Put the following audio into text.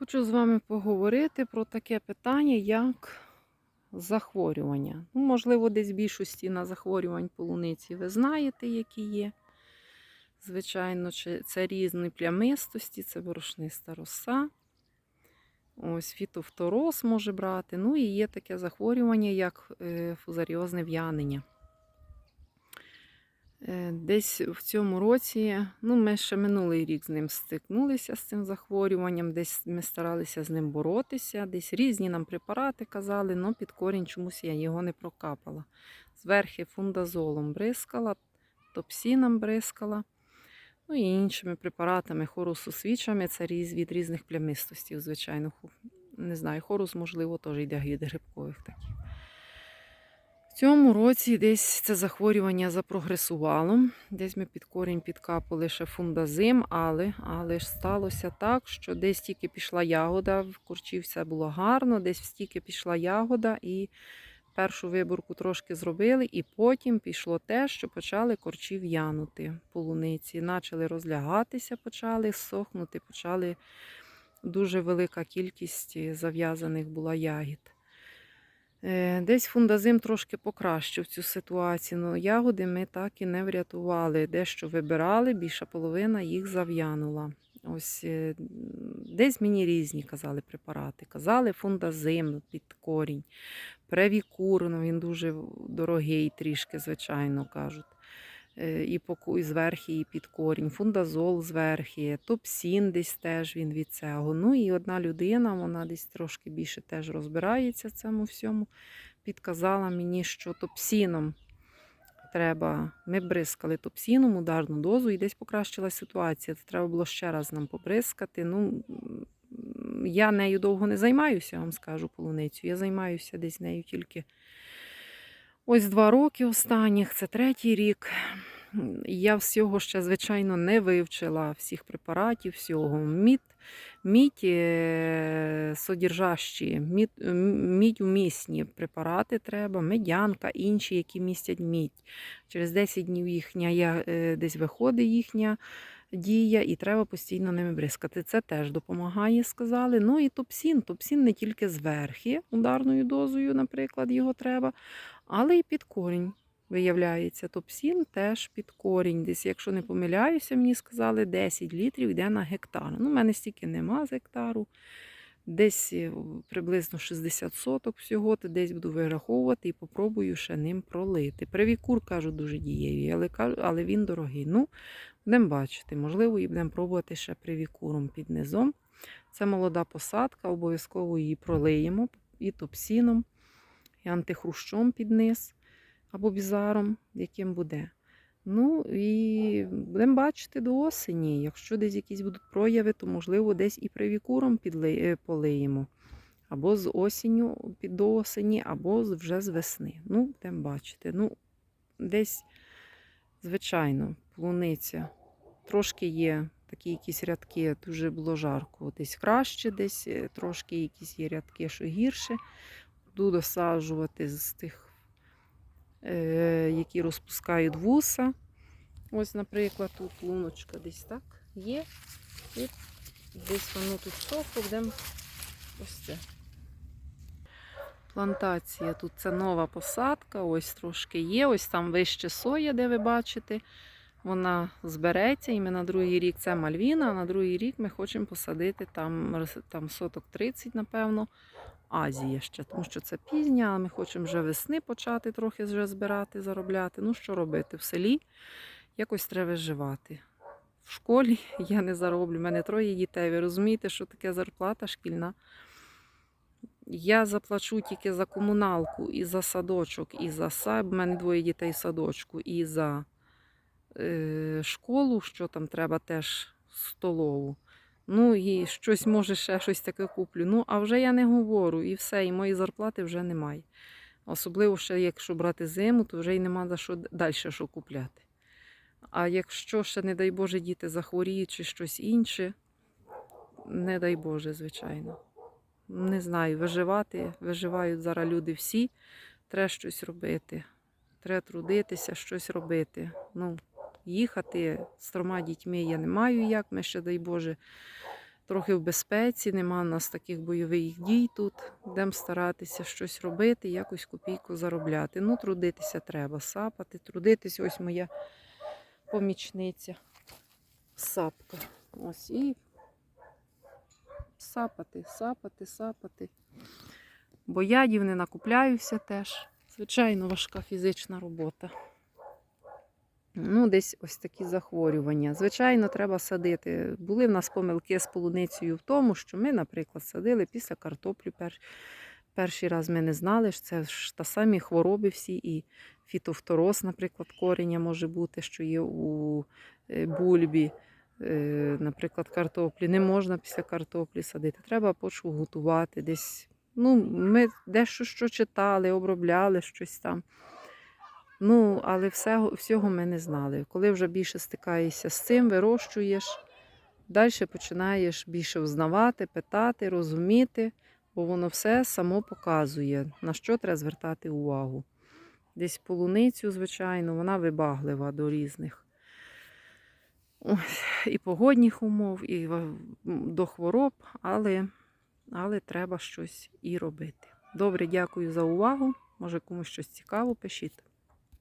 Хочу з вами поговорити про таке питання, як захворювання. Ну, можливо, десь більшості на захворювань полуниці ви знаєте, які є. Звичайно, це різні плямистості, це борошниста роса. Ось фітофтороз може брати. Ну і є таке захворювання, як е, фузаріозне в'янення. Е, Десь в цьому році, ну, ми ще минулий рік з ним стикнулися з цим захворюванням, десь ми старалися з ним боротися, десь різні нам препарати казали, але під корінь чомусь я його не прокапала. Зверхи фундазолом бризкала, топсіном бризкала, ну і іншими препаратами, хорусосвічами, це різ, від різних плямистостей, звичайно. Не знаю, хорус, можливо, теж йде від грибкових таких. В цьому році десь це захворювання запрогресувало. Десь ми під корінь підкапали ще фундазим, але, але ж сталося так, що десь тільки пішла ягода, в курчі все було гарно, десь стільки пішла ягода, і першу виборку трошки зробили, і потім пішло те, що почали корчі в'янути полуниці. Почали розлягатися, почали сохнути, почали дуже велика кількість зав'язаних була ягід. Е, Десь фундазим трошки покращив цю ситуацію, але ягоди ми так і не врятували. Дещо вибирали, більша половина їх зав'янула. Ось е, десь мені різні казали препарати. Казали фундазим під корінь, превікур, ну він дуже дорогий трішки, звичайно кажуть. Е, І зверхи, і під корінь, фундазол зверхи, топсін десь теж він від цього. Ну і одна людина, вона десь трошки більше теж розбирається в цьому всьому. Підказала мені, що топсіном треба. Ми бризкали топсіном ударну дозу і десь покращилась ситуація. Це треба було ще раз нам побризкати. Ну, я нею довго не займаюся, я вам скажу полуницю. Я займаюся десь нею тільки ось два роки останніх, це третій рік. Я всього ще, звичайно, не вивчила всіх препаратів, всього. Мід, мідь е, содержащі, мід, мідь умісні препарати треба, медянка, інші, які містять мідь. Через 10 днів їхня я, е, десь виходить їхня дія, і треба постійно ними бризкати. Це теж допомагає, сказали. Ну і топсін. Топсін не тільки зверхи, ударною дозою, наприклад, його треба, але й під корінь. Виявляється, топсін теж під корінь. Десь, якщо не помиляюся, мені сказали, 10 літрів йде на гектар. Ну, в мене стільки нема з гектару. Десь е, приблизно 60 соток всього, то десь буду вираховувати і попробую ще ним пролити. Привікур, кажу, дуже дієвий, але, але він дорогий. Ну, будемо бачити, можливо, і будемо пробувати ще привікуром під низом. Це молода посадка, обов'язково її пролиємо і топсіном, і антихрущом під низ або бізаром, яким буде. Ну і будемо бачити до осені. Якщо десь якісь будуть прояви, то можливо десь і привікуром е, полиємо. Або з осінню під до осені, або вже з весни. Ну, будемо бачити. Ну, десь, звичайно, полуниця. Трошки є такі якісь рядки, дуже було жарко. Десь краще, десь е, трошки якісь є рядки, що гірше. Буду досаджувати з тих е, які розпускають вуса. Ось, наприклад, тут луночка десь так є. І десь воно тут сохло, будемо ось це. Плантація. Тут це нова посадка, ось трошки є. Ось там вище соя, де ви бачите. Вона збереться, і ми на другий рік це Мальвіна, а на другий рік ми хочемо посадити там, там соток 30, напевно, Азія ще, тому що це пізня, але ми хочемо вже весни почати трохи вже збирати, заробляти. Ну, що робити? В селі якось треба виживати. В школі я не зароблю, в мене троє дітей. Ви розумієте, що таке зарплата шкільна? Я заплачу тільки за комуналку, і за садочок, і за сад. У мене двоє дітей в садочку, і за школу, що там треба теж столову. Ну і щось, може, ще щось таке куплю. Ну, а вже я не говорю, і все, і моєї зарплати вже немає. Особливо ще, якщо брати зиму, то вже й нема за що далі що купляти. А якщо ще, не дай Боже, діти захворіють чи щось інше, не дай Боже, звичайно. Не знаю, виживати, виживають зараз люди всі. Треба щось робити. Треба трудитися, щось робити. Ну, їхати з трьома дітьми я не маю як. Ми ще, дай Боже, трохи в безпеці, нема в нас таких бойових дій тут. Будемо старатися щось робити, якось копійку заробляти. Ну, трудитися треба, сапати, трудитися. Ось моя помічниця. Сапка. Ось і сапати, сапати, сапати. Бо ядів не накупляюся теж. Звичайно, важка фізична робота. Ну, десь ось такі захворювання. Звичайно, треба садити. Були в нас помилки з полуницею в тому, що ми, наприклад, садили після картоплю. Пер... Перший раз ми не знали, що це ж та самі хвороби всі, і фітофтороз, наприклад, коріння може бути, що є у е, бульбі. Е, Наприклад, картоплі. Не можна після картоплі садити. Треба почву готувати десь. Ну, ми дещо що читали, обробляли щось там. Ну, але все, всього ми не знали. Коли вже більше стикаєшся з цим, вирощуєш, далі починаєш більше взнавати, питати, розуміти, бо воно все само показує, на що треба звертати увагу. Десь полуницю, звичайно, вона вибаглива до різних ось, і погодних умов, і до хвороб, але, але треба щось і робити. Добре, дякую за увагу. Може комусь щось цікаво, пишіть.